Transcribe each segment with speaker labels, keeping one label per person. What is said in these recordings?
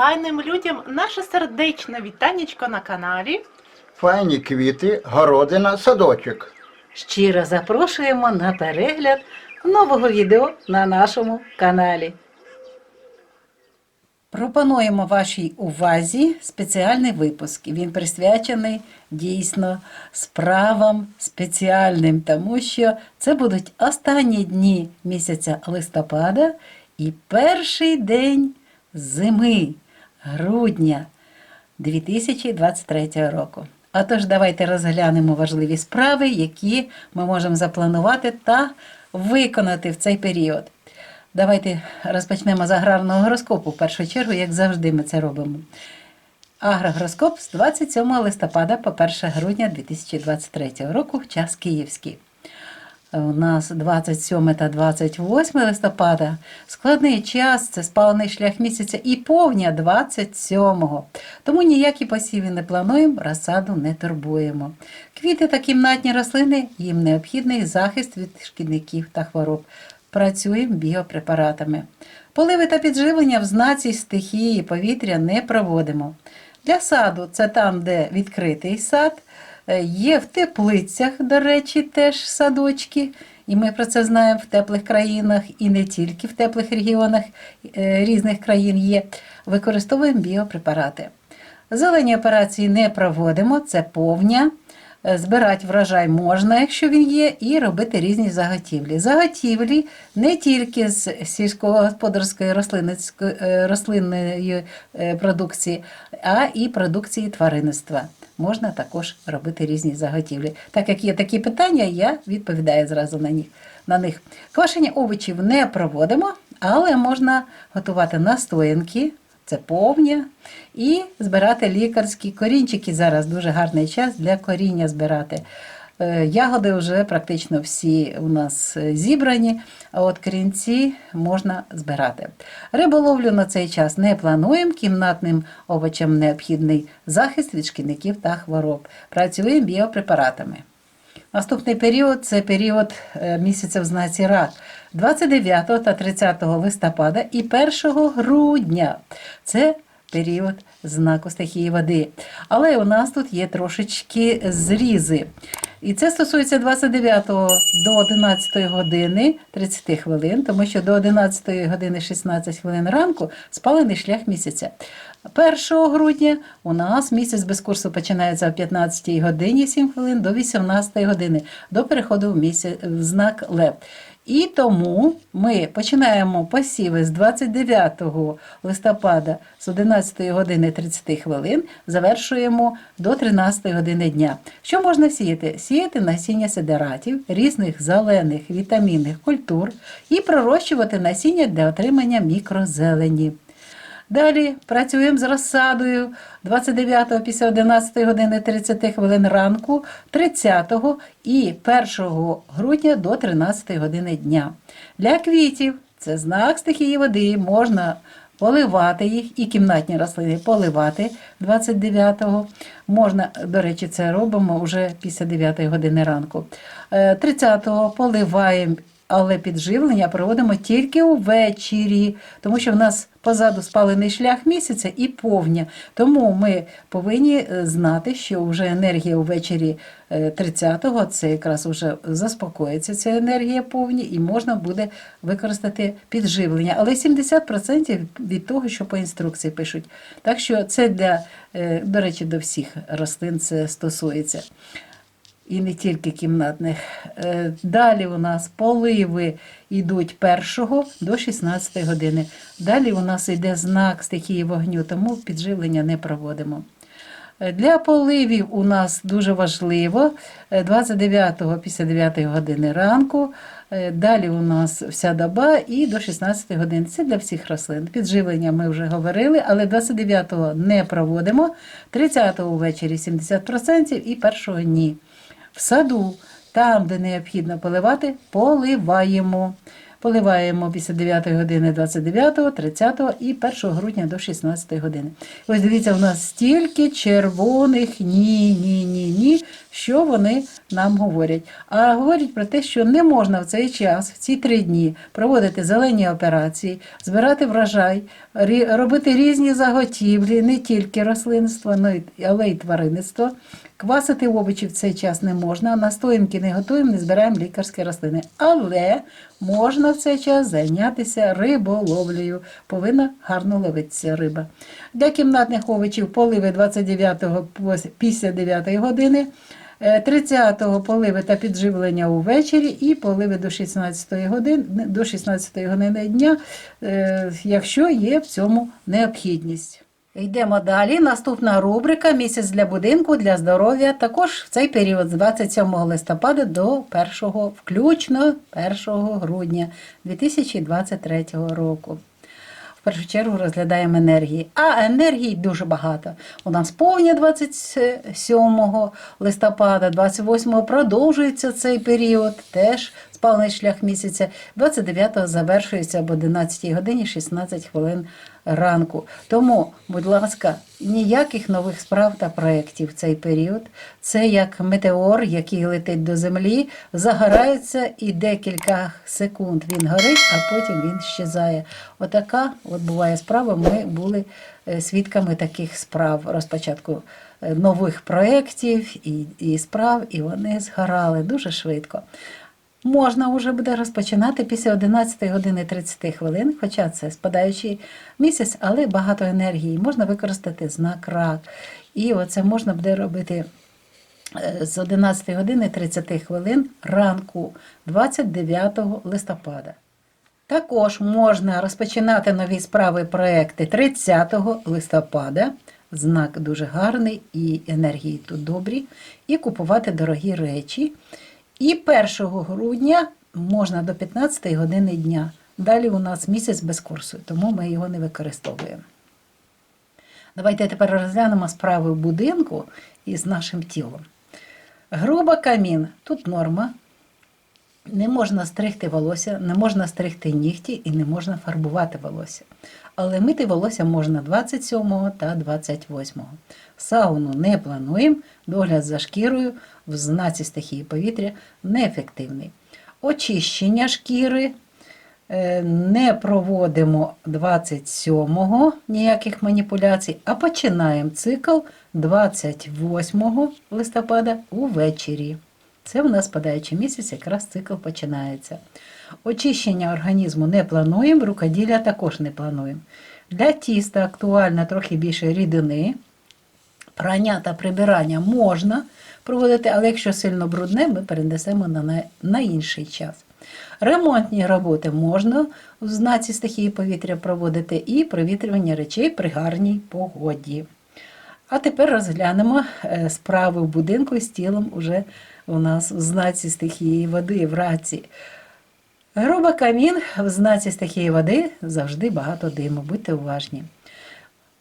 Speaker 1: файним людям наше сердечне вітанечко на каналі.
Speaker 2: Файні квіти, городина, садочок.
Speaker 3: Щиро запрошуємо на перегляд нового відео на нашому каналі. Пропонуємо вашій увазі спеціальний випуск. Він присвячений дійсно справам спеціальним, тому що це будуть останні дні місяця листопада і перший день зими, грудня 2023 року. А давайте розглянемо важливі справи, які ми можемо запланувати та виконати в цей період. Давайте розпочнемо з аграрного гороскопу. В першу чергу, як завжди, ми це робимо. Агрогороскоп з 27 листопада по 1 грудня 2023 року, час київський. У нас 27 та 28 листопада складний час, це спалений шлях місяця і повня 27-го. Тому ніякі посіви не плануємо, розсаду не турбуємо. Квіти та кімнатні рослини їм необхідний захист від шкідників та хвороб. Працюємо біопрепаратами. Поливи та підживлення в знаці стихії повітря не проводимо. Для саду це там, де відкритий сад. Е, Є в теплицях, до речі, теж садочки, і ми про це знаємо в теплих країнах і не тільки в теплих регіонах е, різних країн є. Використовуємо біопрепарати. Зелені операції не проводимо, це повня. Е, Збирати врожай можна, якщо він є, і робити різні заготівлі. Заготівлі не тільки з сільськогосподарської рослинної продукції, а і продукції тваринництва. Можна також робити різні заготівлі. Так як є такі питання, я відповідаю зразу на них. На них. Квашення овочів не проводимо, але можна готувати настоянки, це повні, і збирати лікарські корінчики. Зараз дуже гарний час для коріння збирати. Е, Ягоди вже практично всі у нас е, зібрані, а от корінці можна збирати. Риболовлю на цей час не плануємо, кімнатним овочам необхідний захист від шкідників та хвороб. Працюємо біопрепаратами. Наступний період це період е, місяця в знаці рак. 29 та 30 листопада і 1 грудня. Це період знаку стихії води. Але у нас тут є трошечки зрізи. І це стосується 29 до 11 години 30 хвилин, тому що до 11 години 16 хвилин ранку спалений шлях місяця. 1 грудня у нас місяць без курсу починається о 15 годині 7 хвилин до 18 години до переходу в місяць в знак Лев. І тому ми починаємо посіви з 29 листопада з 11 години 30 хвилин, завершуємо до 13 години дня. Що можна сіяти? Сіяти насіння сидератів, різних зелених вітамінних культур і пророщувати насіння для отримання мікрозелені. Далі працюємо з розсадою 29-го після 11 години 30 хвилин ранку, 30-го і 1 грудня до 13 години дня. Для квітів це знак стихії води, можна поливати їх і кімнатні рослини поливати 29-го. Можна, до речі, це робимо вже після 9 години ранку. Е, 30-го поливаємо але підживлення проводимо тільки увечері, тому що в нас позаду спалений шлях місяця і повня. Тому ми повинні е, знати, що вже енергія увечері е, 30-го, це якраз вже заспокоїться ця енергія повні, і можна буде використати підживлення. Але 70% від того, що по інструкції пишуть. Так що це для, е, до речі, до всіх рослин це стосується і не тільки кімнатних. Е, Далі у нас поливи йдуть 1 до 16 години. Далі у нас йде знак стихії вогню, тому підживлення не проводимо. Е, Для поливів у нас дуже важливо 29-го після 9 години ранку. Е, Далі у нас вся доба і до 16 годин. Це для всіх рослин. Підживлення ми вже говорили, але 29-го не проводимо, 30-го ввечері 70% і 1-го ні. В саду, там, де необхідно поливати, поливаємо. Поливаємо після 9 години 29, 30 і 1 грудня до 16 години. Ось дивіться, у нас стільки червоних ні, ні, ні, ні. Що вони нам говорять. А говорять про те, що не можна в цей час, в ці три дні, проводити зелені операції, збирати врожай, робити різні заготівлі, не тільки рослинство, але й тваринництво. Квасити овочі в цей час не можна, настоянки не готуємо, не збираємо лікарські рослини. Але можна в цей час зайнятися риболовлею. Повинна гарно ловитися риба. Для кімнатних овочів поливи 29-го після 9 години. Е, 30-го поливи та підживлення увечері і поливи до 16 години, до 16 години дня, е, якщо є в цьому необхідність. Йдемо далі. Наступна рубрика Місяць для будинку для здоров'я. Також в цей період з 27 листопада до 1, включно 1 грудня 2023 року. В першу чергу розглядаємо енергії. А енергії дуже багато. У нас повня 27 листопада, 28 продовжується цей період, теж спалений шлях місяця. 29-го завершується об 11 годині 16 хвилин ранку. Тому, будь ласка, ніяких нових справ та проєктів в цей період. Це як метеор, який летить до землі, загорається і декілька секунд він горить, а потім він щезає. Отака от буває справа. Ми були е, свідками таких справ розпочатку е, нових проєктів і, і справ, і вони згорали дуже швидко. Можна вже буде розпочинати після 11 години 30 хвилин, хоча це спадаючий місяць, але багато енергії. Можна використати знак рак. І оце можна буде робити е, з 11 години 30 хвилин ранку 29 листопада. Також можна розпочинати нові справи проекти 30 листопада. Знак дуже гарний і енергії тут добрі, і купувати дорогі речі. І 1 грудня можна до 15 години дня. Далі у нас місяць без курсу, тому ми його не використовуємо. Давайте тепер розглянемо справи будинку із нашим тілом. Груба камін. Тут норма. Не можна стригти волосся, не можна стригти нігті і не можна фарбувати волосся. Але мити волосся можна 27 та 28. Сауну не плануємо, догляд за шкірою в знаці стихії повітря неефективний. Очищення шкіри е, не проводимо 27-го ніяких маніпуляцій, а починаємо цикл 28 листопада увечері. Це у нас спадаючий місяць, якраз цикл починається. Очищення організму не плануємо, рукоділля також не плануємо. Для тіста актуально трохи більше рідини. Прання та прибирання можна проводити, але якщо сильно брудне, ми перенесемо на, на, на інший час. Ремонтні роботи можна в знаці стихії повітря проводити і провітрювання речей при гарній погоді. А тепер розглянемо е, справи в будинку з тілом уже у нас в знаці стихії води в раці. Груба камін в знаці стихії води завжди багато диму, будьте уважні.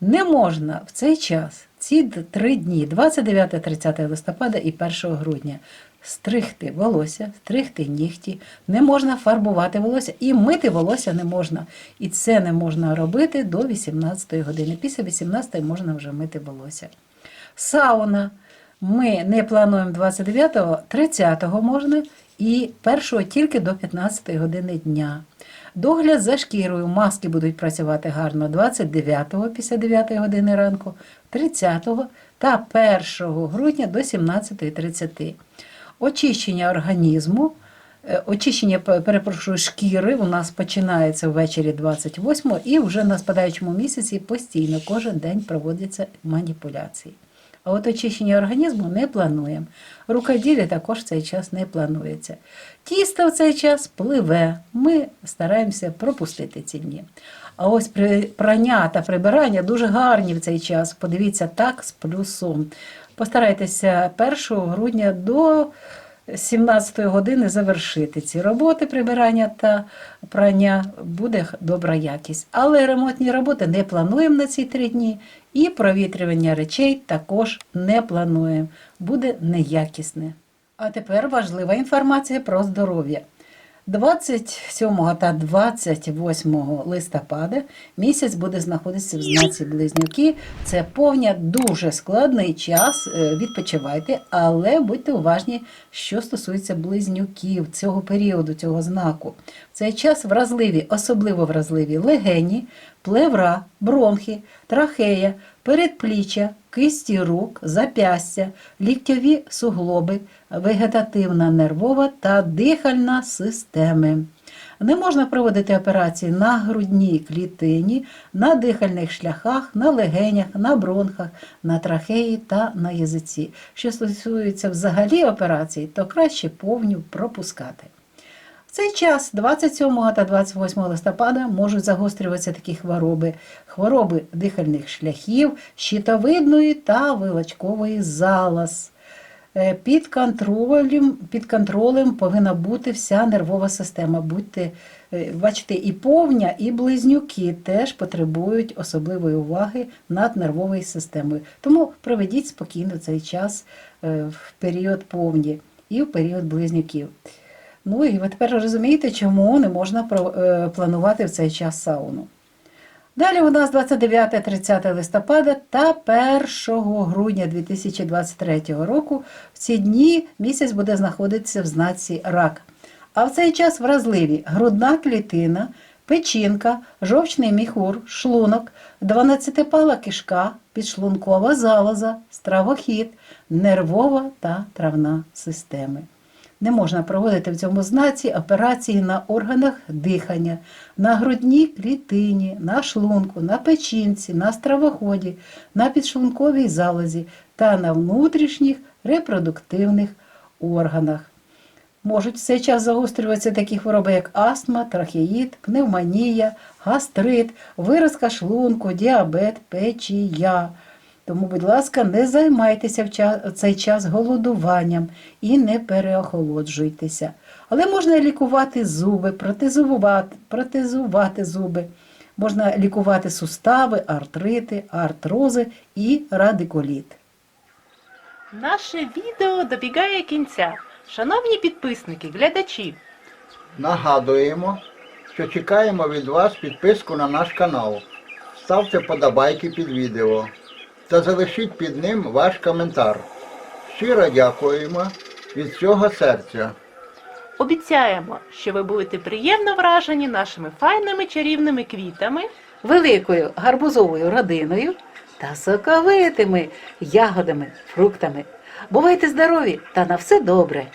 Speaker 3: Не можна в цей час, ці три дні, 29-30 листопада і 1 грудня, стригти волосся, стригти нігті, не можна фарбувати волосся і мити волосся не можна. І це не можна робити до 18 години. Після 18 можна вже мити волосся. Сауна. Ми не плануємо 29-го, 30-го можна і 1-го тільки до 15-ї години дня. Догляд за шкірою. Маски будуть працювати гарно 29-го після 9-ї години ранку, 30-го та 1 грудня до 17.30. Очищення організму. Е, Очищення, перепрошую, шкіри у нас починається ввечері 28 і вже на спадаючому місяці постійно кожен день проводяться маніпуляції. А от очищення організму не плануємо. Рукоділля також в цей час не планується. Тісто в цей час пливе. Ми стараємося пропустити ці дні. А ось прання та прибирання дуже гарні в цей час. Подивіться так з плюсом. Постарайтеся 1 грудня до 17 години завершити ці роботи прибирання та прання буде добра якість. Але ремонтні роботи не плануємо на ці три дні, і провітрювання речей також не плануємо. Буде неякісне. А тепер важлива інформація про здоров'я. 27 та 28 листопада місяць буде знаходитися в знаці близнюки. Це повня дуже складний час. е, Відпочивайте, але будьте уважні, що стосується близнюків цього періоду, цього знаку. В цей час вразливі, особливо вразливі легені, плевра, бронхи, трахея, передпліччя, кисті рук, запястя, ліктьові суглоби, вегетативна нервова та дихальна системи. Не можна проводити операції на грудній клітині, на дихальних шляхах, на легенях, на бронхах, на трахеї та на язиці. Що стосується взагалі операцій, то краще повню пропускати. Цей час, 27 та 28 листопада, можуть загострюватися такі хвороби: хвороби дихальних шляхів, щитовидної та вилачкової залоз. Е, Під контролем, під контролем повинна бути вся нервова система. Будьте, е, бачите, і повня, і близнюки теж потребують особливої уваги над нервовою системою. Тому проведіть спокійно цей час е, в період повні і в період близнюків. Ну і ви тепер розумієте, чому не можна е, планувати в цей час сауну. Далі у нас 29-30 листопада та 1 грудня 2023 року. В ці дні місяць буде знаходитися в знаці рак. А в цей час вразливі грудна клітина, печінка, жовчний міхур, шлунок, 12-пала кишка, підшлункова залоза, стравохід, нервова та травна системи. Не можна проводити в цьому знаці операції на органах дихання, на грудній клітині, на шлунку, на печінці, на стравоході, на підшлунковій залозі та на внутрішніх репродуктивних органах. Можуть в цей час загострюватися такі хвороби, як астма, трахеїд, пневмонія, гастрит, виразка шлунку, діабет, печія. Тому, будь ласка, не займайтеся в цей час голодуванням і не переохолоджуйтеся. Але можна лікувати зуби, протезувати, протезувати зуби. Можна лікувати сустави, артрити, артрози і радикуліт.
Speaker 1: Наше відео добігає кінця. Шановні підписники, глядачі,
Speaker 2: Нагадуємо, що чекаємо від вас підписку на наш канал. Ставте подобайки під відео та залишіть під ним ваш коментар. Щиро дякуємо від всього серця.
Speaker 1: обіцяємо, що ви будете приємно вражені нашими файними чарівними квітами.
Speaker 3: великою гарбузовою родиною та соковитими ягодами, фруктами. Бувайте здорові та на все добре!